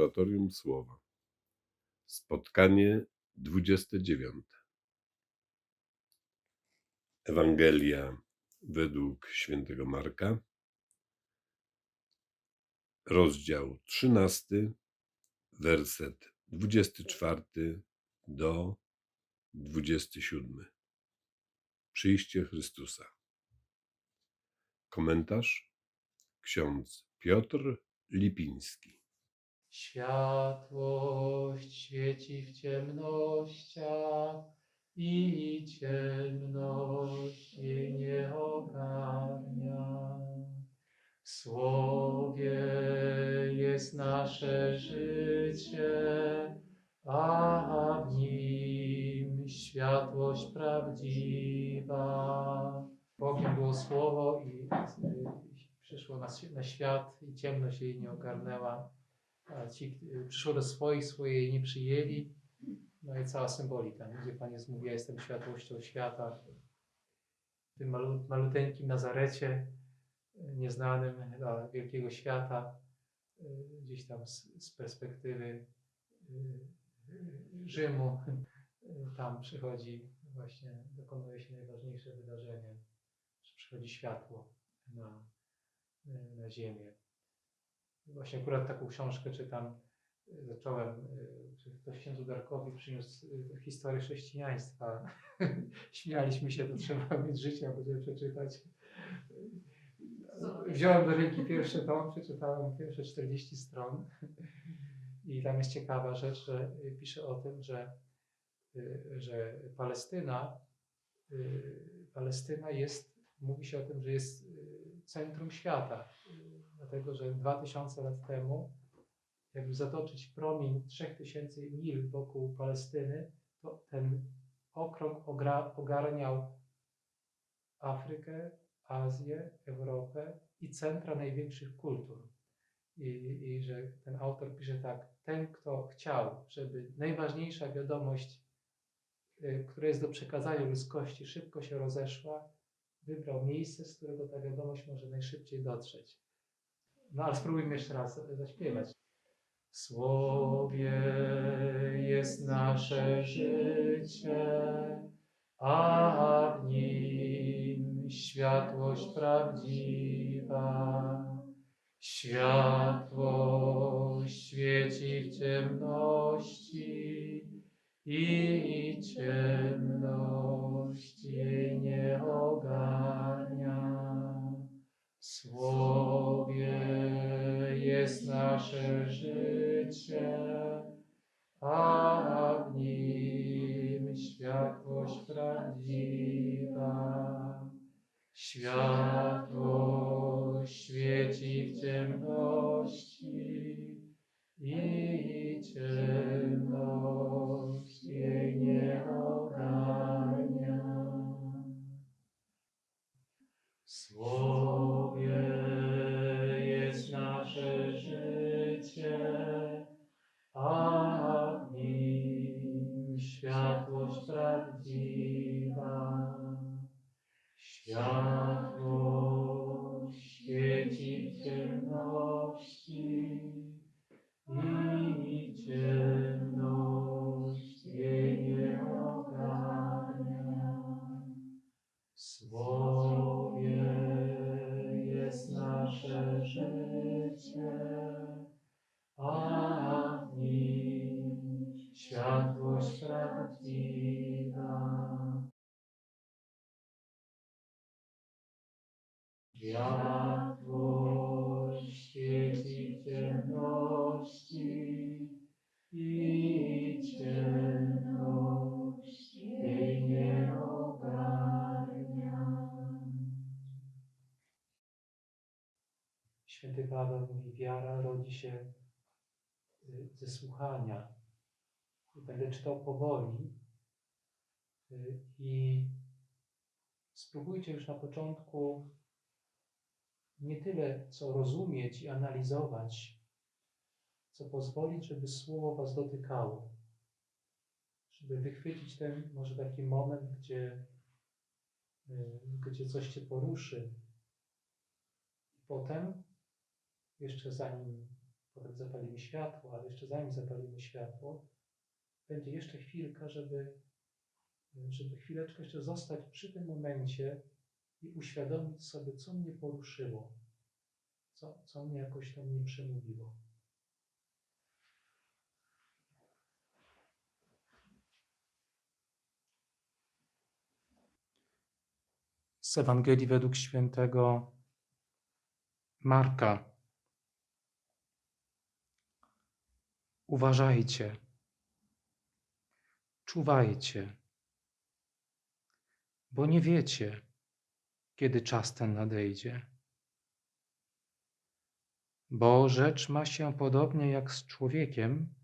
Laboratorium Słowa. Spotkanie 29. Ewangelia według świętego Marka, rozdział 13, werset 24 do 27. Przyjście Chrystusa. Komentarz ksiądz Piotr Lipiński. Światłość świeci w ciemnościach i ciemność jej nie ogarnia. W Słowie jest nasze życie, a w nim światłość prawdziwa. Bogiem było Słowo i przyszło na świat i ciemność jej nie ogarnęła ci y, przyszło do swoich, swoje jej nie przyjęli. No i cała symbolika, gdzie Pan Jezus mówi, ja jestem światłością świata. W tym malu, maluteńkim Nazarecie, y, nieznanym dla wielkiego świata, y, gdzieś tam z, z perspektywy Rzymu, tam przychodzi właśnie, dokonuje się najważniejsze wydarzenie, że przychodzi światło na, na ziemię. Właśnie akurat taką książkę czytam, zacząłem, y, ktoś księdzu Darkowi przyniósł y, historię chrześcijaństwa. Śmialiśmy się, to trzeba mieć życie, aby żeby przeczytać. Wziąłem do ręki pierwszy tom, przeczytałem pierwsze 40 stron i tam jest ciekawa rzecz, że y, pisze o tym, że, że Palestyna, Palestyna jest, mówi się o tym, że jest centrum świata, dlatego że 2000 lat temu, jakby zatoczyć promień 3000 mil wokół Palestyny, to ten okrąg ogarniał Afrykę, Azję, Europę i centra największych kultur. I, I że ten autor pisze tak, ten kto chciał, żeby najważniejsza wiadomość, y, która jest do przekazania ludzkości, szybko się rozeszła, wybrał miejsce, z którego ta wiadomość może najszybciej dotrzeć. No ale spróbujmy jeszcze raz zaśpiewać. W Słowie jest nasze życie, a w nim światłość prawdziwa. Światłość świeci w ciemności i ciemność jej nie Słowie jest nasze życie, a w nim światłość prawdziwa. Światłość świeci w ciemności i ciemność y, ze słuchania. I Będę czytał powoli y, i spróbujcie już na początku nie tyle co rozumieć i analizować, co pozwolić, żeby słowo Was dotykało. Żeby wychwycić ten może taki moment, gdzie, y, gdzie coś Cię poruszy. I potem, jeszcze zanim potem zapalimy światło, ale jeszcze zanim zapalimy światło, będzie jeszcze chwilka, żeby, żeby chwileczkę jeszcze zostać przy tym momencie i uświadomić sobie, co mnie poruszyło, co, co mnie jakoś tam nie przemówiło. Z Ewangelii według świętego Marka. Uważajcie, czuwajcie, bo nie wiecie, kiedy czas ten nadejdzie. Bo rzecz ma się podobnie jak z człowiekiem,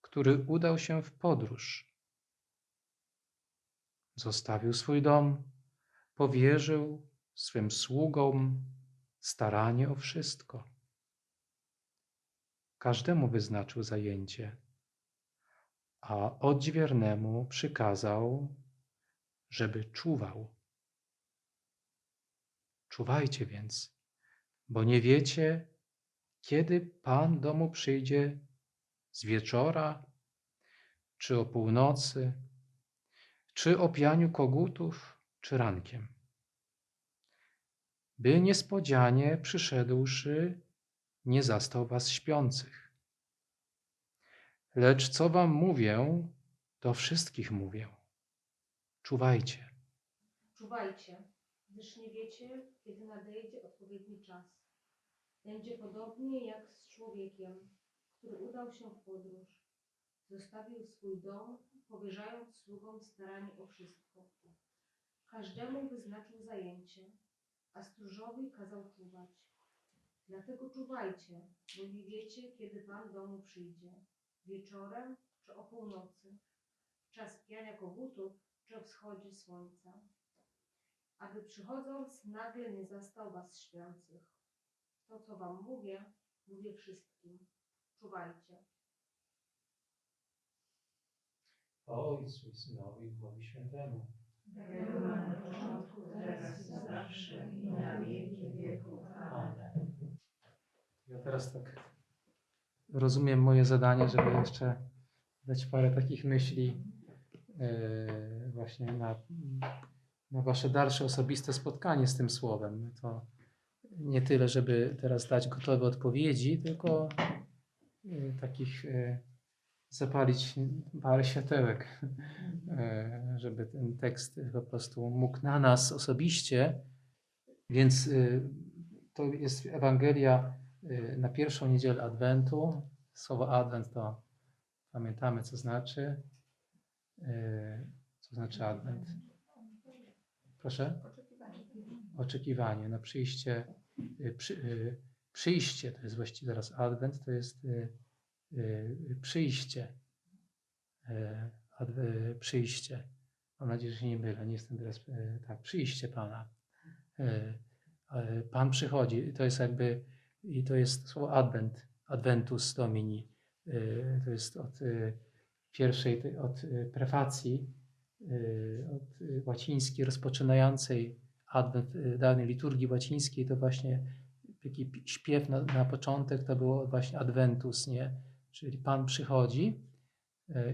który udał się w podróż. Zostawił swój dom, powierzył swym sługom staranie o wszystko. Każdemu wyznaczył zajęcie, a odźwiernemu przykazał, żeby czuwał. Czuwajcie więc, bo nie wiecie, kiedy Pan domu przyjdzie z wieczora, czy o północy, czy o pianiu kogutów, czy rankiem. By niespodzianie przyszedłszy, nie zastał was śpiących. Lecz co wam mówię, to wszystkich mówię. Czuwajcie. Czuwajcie, gdyż nie wiecie, kiedy nadejdzie odpowiedni czas. Będzie podobnie jak z człowiekiem, który udał się w podróż. Zostawił swój dom, powierzając sługom staranie o wszystko. Każdemu wyznaczył zajęcie, a stróżowi kazał czuwać. Dlatego czuwajcie, bo nie wiecie, kiedy Pan domu przyjdzie. Wieczorem czy o północy, w czas piania kogutów czy o wschodzie słońca. Aby przychodząc nagle nie zastał was śpiących. To, co wam mówię, mówię wszystkim. Czuwajcie. O Ojcu i Synowi i Duchowi Świętemu. Była na początku, teraz i zawsze, i na wieki wieków. Amen. Ja teraz tak rozumiem moje zadanie, żeby jeszcze dać parę takich myśli e, właśnie na, na wasze dalsze osobiste spotkanie z tym słowem. To nie tyle, żeby teraz dać gotowe odpowiedzi, tylko e, takich e, zapalić parę światełek, żeby ten tekst po prostu mógł na nas osobiście. Więc to jest Ewangelia na pierwszą niedzielę Adwentu. Słowo Adwent to pamiętamy, co znaczy. Y, Co znaczy Adwent? Proszę? Oczekiwanie na przyjście. y, Przy, y, przyjście to jest właściwie teraz Adwent, to jest y, y, przyjście. Y, y, Przyjście. Mam nadzieję, że się nie mylę. Nie jestem teraz. y, Tak, przyjście Pana. Y, Pan przychodzi. To jest jakby, i to jest słowo advent, adventus domini. E, To jest od e, pierwszej, od e, prefacji, od łacińskiej rozpoczynającej adwent e, dawnej liturgii łacińskiej, to właśnie taki pi- śpiew na, na początek to było właśnie adventus, nie? Czyli Pan przychodzi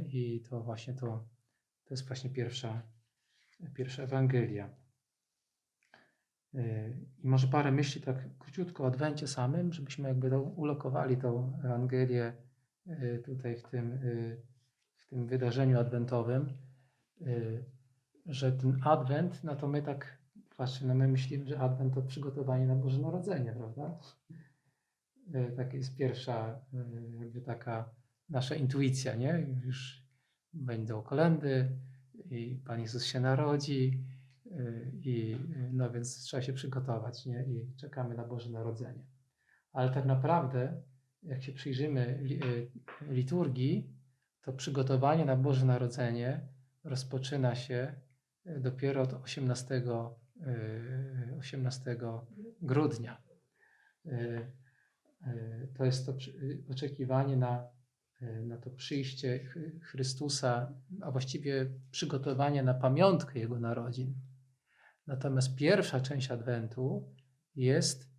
i to właśnie to, to jest właśnie pierwsza, pierwsza Ewangelia. Yy, I może parę myśli tak króciutko o Adwencie samym, żebyśmy jakby to ulokowali tą Ewangelię yy, tutaj w tym, yy, w tym wydarzeniu adwentowym, że ten Adwent, no to my tak, patrzcie, no my myślimy, że Adwent to przygotowanie na Boże Narodzenie, prawda? Tak jest pierwsza jakby taka nasza intuicja, nie? Już będą kolendy i Pan Jezus się narodzi, Y, I y, no więc trzeba się przygotować, nie? I czekamy na Boże Narodzenie. Ale tak naprawdę, jak się przyjrzymy y, liturgii, to przygotowanie na Boże Narodzenie rozpoczyna się y, dopiero od 18, y, 18 grudnia. Y, y, To jest to y, oczekiwanie na, y, na to przyjście Chrystusa, a właściwie przygotowanie na pamiątkę Jego narodzin. Natomiast pierwsza część Adwentu jest,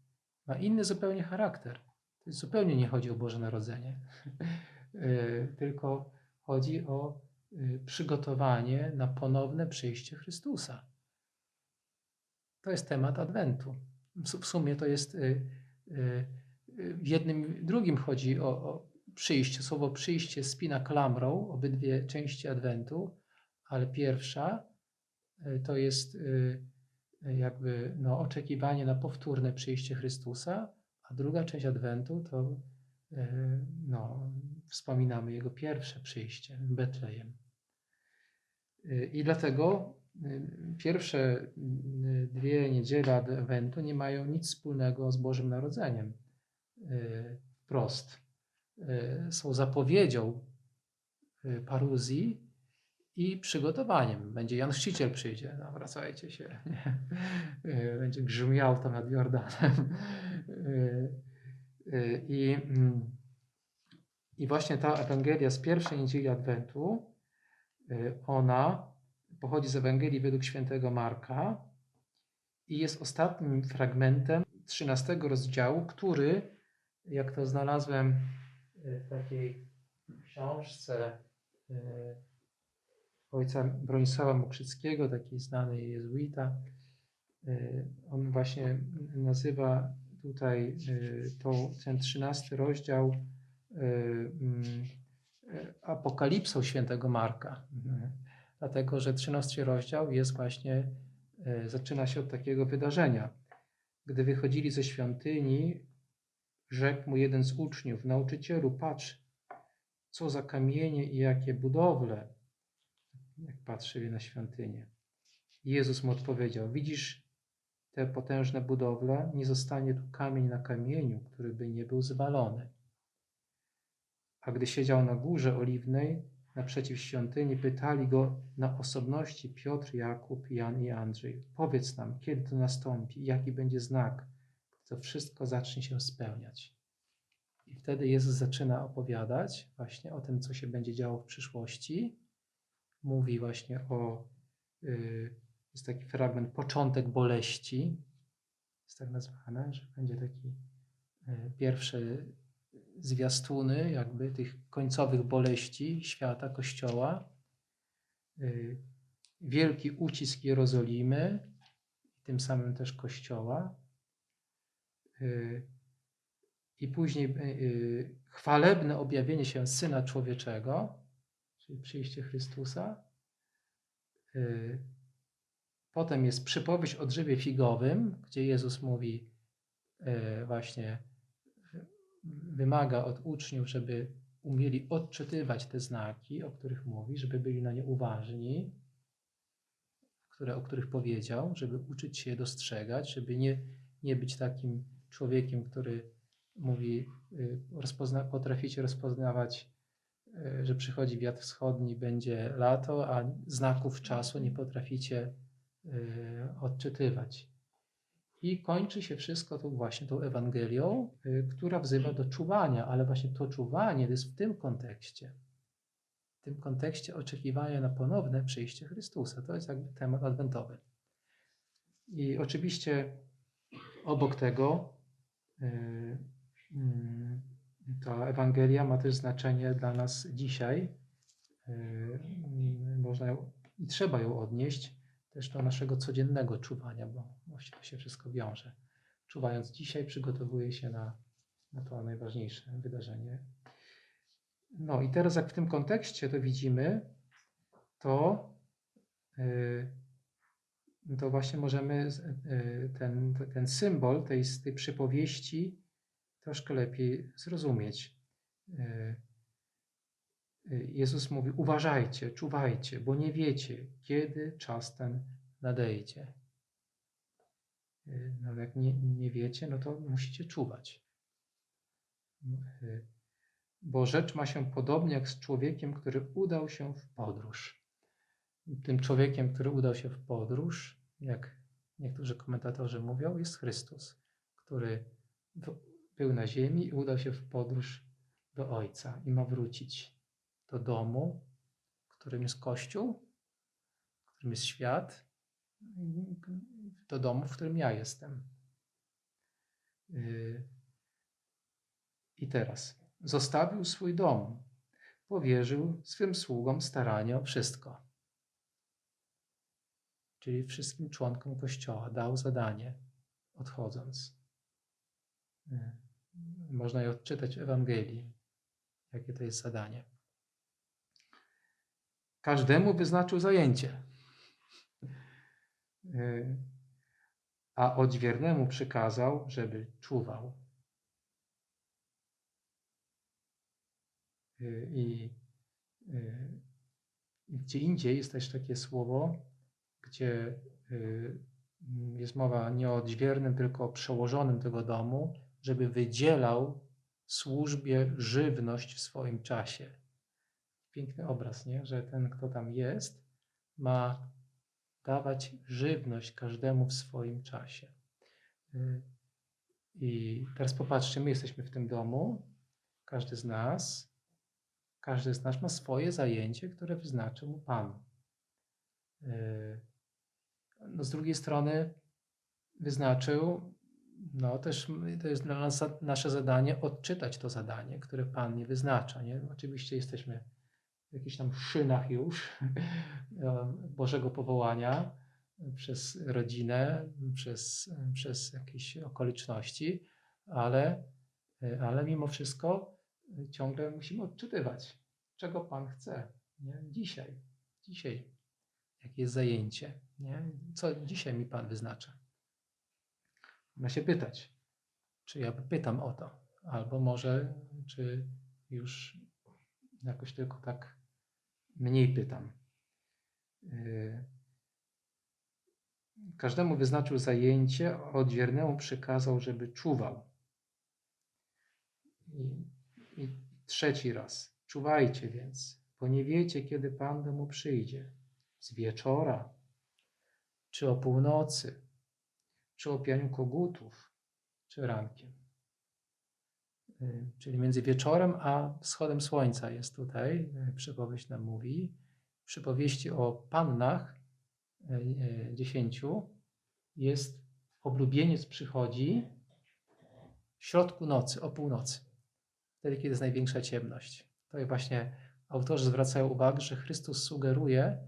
ma inny zupełnie charakter. To zupełnie nie chodzi o Boże Narodzenie, y, tylko chodzi o y, przygotowanie na ponowne przyjście Chrystusa. To jest temat Adwentu. W su- w sumie to jest y, w jednym drugim chodzi o, o przyjście. Słowo przyjście spina klamrą obydwie części Adwentu, ale pierwsza to jest jakby no, oczekiwanie na powtórne przyjście Chrystusa, a druga część Adwentu to y, no, wspominamy Jego pierwsze przyjście w Betlejem. Y, I dlatego y, pierwsze dwie niedziele Adwentu nie mają nic wspólnego z Bożym Narodzeniem. Wprost. Są zapowiedzią paruzji i przygotowaniem. Będzie Jan Chrzciciel przyjdzie, nawracajcie się. nie? Y, Będzie grzmiał tam nad Jordanem. Y, y, I, mm, I właśnie ta Ewangelia z pierwszej niedzieli Adwentu, ona pochodzi z Ewangelii według świętego Marka i jest ostatnim fragmentem 13 rozdziału, który, jak to znalazłem w takiej książce ojca Bronisława Mokrzyckiego, taki znany jezuita, y, on właśnie nazywa tutaj y, to, ten 13 rozdział y, mm, apokalipsą świętego Marka. Mhm. Dlatego, że 13 rozdział jest właśnie, zaczyna się od takiego wydarzenia. Gdy wychodzili ze świątyni, rzekł mu jeden z uczniów: Nauczycielu, patrz, co za kamienie i jakie budowle, jak patrzyli na świątynię. I Jezus mu odpowiedział: Widzisz te potężne budowle? Nie zostanie tu kamień na kamieniu, który by nie był zwalony. A gdy siedział na górze oliwnej, naprzeciw świątyni, pytali go na osobności Piotr, Jakub, Jan i Andrzej: Powiedz nam, kiedy to nastąpi, jaki będzie znak, gdy to wszystko zacznie się spełniać. I wtedy Jezus zaczyna opowiadać właśnie o tym, co się będzie działo w przyszłości. Mówi właśnie o, y, jest taki fragment, początek boleści, jest tak nazwane, że będzie taki y, pierwsze zwiastuny jakby tych końcowych boleści świata, Kościoła. Y, Wielki ucisk Jerozolimy, tym samym też Kościoła. I później chwalebne objawienie się Syna Człowieczego, czyli przyjście Chrystusa. Y, Potem jest przypowieść o drzewie figowym, gdzie Jezus mówi y, właśnie, wymaga od uczniów, żeby umieli odczytywać te znaki, o których mówi, żeby byli na nie uważni, które, o których powiedział, żeby uczyć się je dostrzegać, żeby nie, nie być takim człowiekiem, który mówi, y, rozpozna, potraficie rozpoznawać, że przychodzi wiatr wschodni, będzie lato, a znaków czasu nie potraficie y, odczytywać. I kończy się wszystko tu właśnie tą Ewangelią, y, która wzywa do czuwania, ale właśnie to czuwanie jest w tym kontekście. W tym kontekście oczekiwania na ponowne przyjście Chrystusa. To jest jakby temat adwentowy. I oczywiście obok tego mm, ta Ewangelia ma też znaczenie dla nas dzisiaj. Mm, Można ją, i trzeba ją odnieść też do naszego codziennego czuwania, bo właściwie się wszystko wiąże. Czuwając dzisiaj, przygotowuje się na, na to najważniejsze wydarzenie. No i teraz, jak w tym kontekście to widzimy, to, yy, to właśnie możemy yy, ten, ten symbol tej, tej przypowieści troszkę lepiej zrozumieć. Yy, yy, Jezus mówi: Uważajcie, czuwajcie, bo nie wiecie, kiedy czas ten nadejdzie. Yy, No, jak nie, nie wiecie, no to musicie czuwać. Bo rzecz ma się podobnie jak z człowiekiem, który udał się w podróż. Tym człowiekiem, który udał się w podróż, jak niektórzy komentatorzy mówią, jest Chrystus, który był na ziemi i udał się w podróż do Ojca i ma wrócić do domu, którym jest Kościół, którym jest świat, do domu, w którym ja jestem. I teraz zostawił swój dom, powierzył swym sługom staranie o wszystko. Czyli wszystkim członkom kościoła dał zadanie, odchodząc. Można je odczytać w Ewangelii, jakie to jest zadanie. Każdemu wyznaczył zajęcie. Y, A odźwiernemu przykazał, żeby czuwał. Y, I y, gdzie indziej jest też takie słowo, gdzie jest mowa nie o odźwiernym, tylko o przełożonym tego domu, żeby wydzielał służbie żywność w swoim czasie. Piękny obraz, nie? że ten, kto tam jest, ma dawać żywność każdemu w swoim czasie. Y, I teraz popatrzcie, my jesteśmy w tym domu, każdy z nas, każdy z nas ma swoje zajęcie, które wyznaczył mu Pan. Y, No z drugiej strony wyznaczył, no też to jest dla nas nasze zadanie odczytać to zadanie, które Pan nie wyznacza. Nie? Oczywiście jesteśmy w jakichś tam szynach już e, Bożego powołania przez rodzinę, przez, przez jakieś okoliczności, ale, e, ale mimo wszystko e, ciągle musimy odczytywać, czego Pan chce nie? dzisiaj, dzisiaj, jakie jest zajęcie, nie? co dzisiaj mi Pan wyznacza. Ma się pytać, czy ja pytam o to, albo może, czy już jakoś tylko tak mniej pytam. Yy, Każdemu wyznaczył zajęcie, a odwiernemu przykazał, żeby czuwał. I, I trzeci raz. Czuwajcie więc, bo nie wiecie, kiedy Pan do mu przyjdzie. Z wieczora, czy o północy, czy o kogutów, czy rankiem. Y, Czyli między wieczorem a wschodem słońca jest tutaj, y, przypowieść nam mówi. Przypowieści o pannach y, dziesięciu jest oblubieniec przychodzi w środku nocy, o północy. Wtedy, kiedy jest największa ciemność. To właśnie autorzy zwracają uwagę, że Chrystus sugeruje,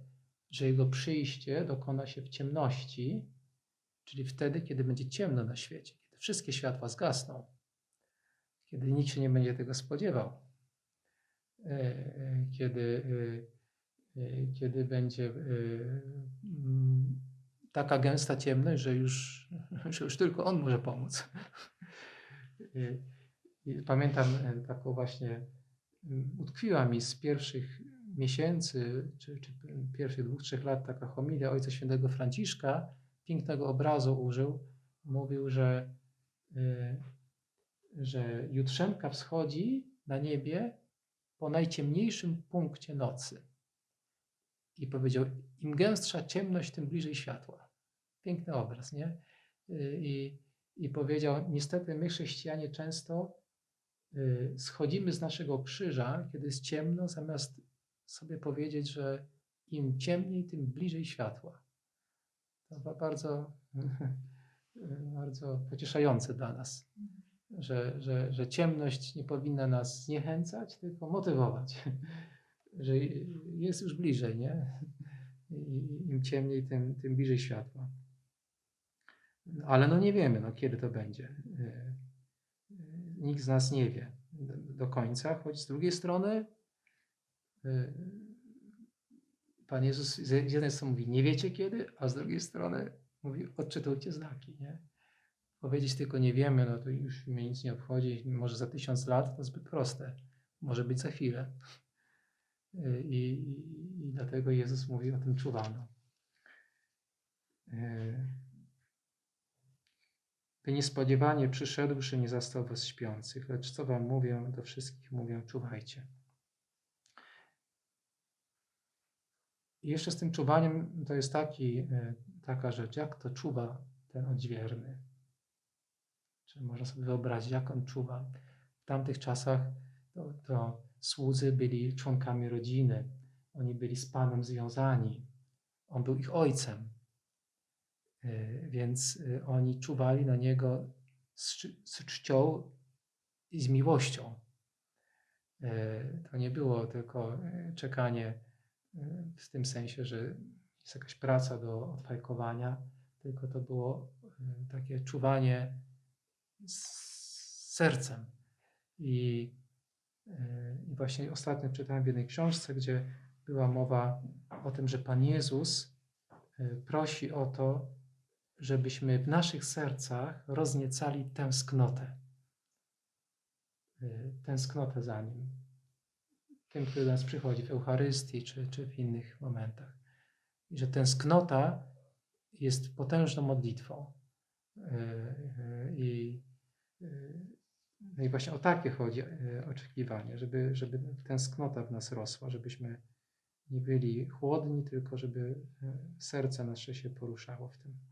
że Jego przyjście dokona się w ciemności, czyli wtedy, kiedy będzie ciemno na świecie, kiedy wszystkie światła zgasną, kiedy nikt się nie będzie tego spodziewał, e, e, kiedy, e, kiedy będzie mm, taka gęsta ciemność, że już, że już tylko On może pomóc. I- pamiętam taką właśnie, mm, utkwiła mi z pierwszych miesięcy, czy, czy pierwszych dwóch, trzech lat taka homilia Ojca Świętego Franciszka, pięknego obrazu użył. Mówił, że, y, że jutrzemka wschodzi na niebie po najciemniejszym punkcie nocy. I powiedział, im gęstsza ciemność, tym bliżej światła. Piękny obraz, nie? Y, I, i powiedział, niestety my chrześcijanie często y, schodzimy z naszego krzyża, kiedy jest ciemno, zamiast sobie powiedzieć, że im ciemniej, tym bliżej światła. To ba- bardzo, bardzo pocieszające dla nas, że, że, że ciemność nie powinna nas zniechęcać, tylko motywować, że jest już bliżej, nie? I im ciemniej, tym, tym bliżej światła. No, Ale no nie wiemy, no, kiedy to będzie. Nikt z nas nie wie do, do końca, choć z drugiej strony y, Pan Jezus z jednej strony mówi, nie wiecie kiedy, a z drugiej strony mówi, odczytujcie znaki, nie? Powiedzieć tylko nie wiemy, no to już mnie nic nie obchodzi, może za tysiąc lat to zbyt proste, może być za chwilę. I, i, i dlatego Jezus mówi o tym czuwano. Y, By niespodziewanie przyszedłszy nie zastał was śpiących, lecz co wam mówię, do wszystkich mówię, czuwajcie. I jeszcze z tym czuwaniem to jest taki, e, taka rzecz, jak to czuwa ten odźwierny. Czy można sobie wyobrazić, jak on czuwa. W tamtych czasach to, to słudzy byli członkami rodziny. Oni byli z Panem związani. On był ich ojcem. E, Więc e, oni czuwali na niego z, z czcią i z miłością. To nie było tylko czekanie w tym sensie, że jest jakaś praca do odfajkowania, tylko to było e, takie czuwanie z sercem. I, e, I właśnie ostatnio czytałem w jednej książce, gdzie była mowa o tym, że Pan Jezus e, prosi o to, żebyśmy w naszych sercach rozniecali tęsknotę. Tęsknotę za Nim. Tym, który do nas przychodzi w Eucharystii czy, czy w innych momentach. I że tęsknota jest potężną modlitwą. I, no i właśnie o takie chodzi oczekiwanie, żeby, żeby tęsknota w nas rosła, żebyśmy nie byli chłodni, tylko żeby y, serce nasze się poruszało w tym.